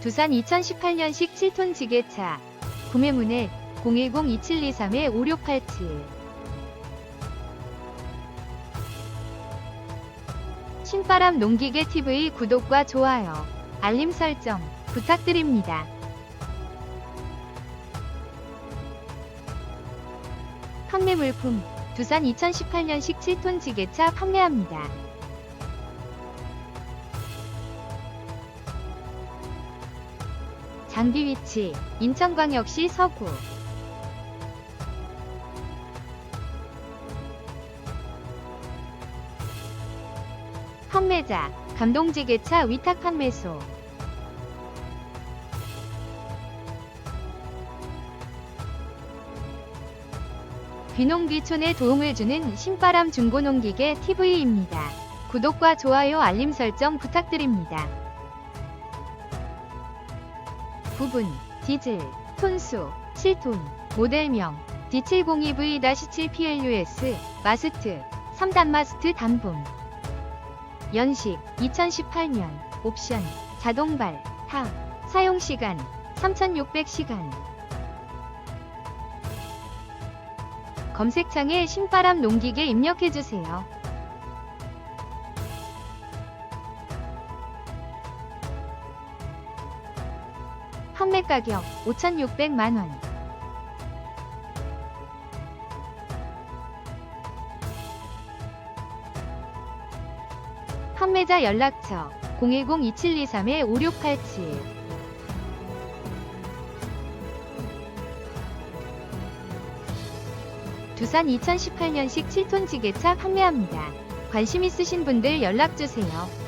두산 2018년식 7톤 지게차. 구매문의 010-2723-5687. 신바람 농기계 TV 구독과 좋아요, 알림 설정 부탁드립니다. 판매 물품 두산 2018년식 7톤 지게차 판매합니다. 장비 위치 인천광역시 서구 판매자 감동지게차 위탁 판매소 귀농귀촌에 도움을 주는 신바람 중고농기계 TV입니다. 구독과 좋아요 알림 설정 부탁드립니다. 부분, 디젤, 톤수, 7톤, 모델명, D702V-7PLUS, 마스트, 3단 마스트 단봉. 연식, 2018년, 옵션, 자동발, 타, 사용시간, 3600시간. 검색창에 신바람 농기계 입력해주세요. 판매 가격 5,600만 원. 판매자 연락처 010-2723-5687 두산 2018년식 7톤 지게차 판매합니다. 관심 있으신 분들 연락주세요.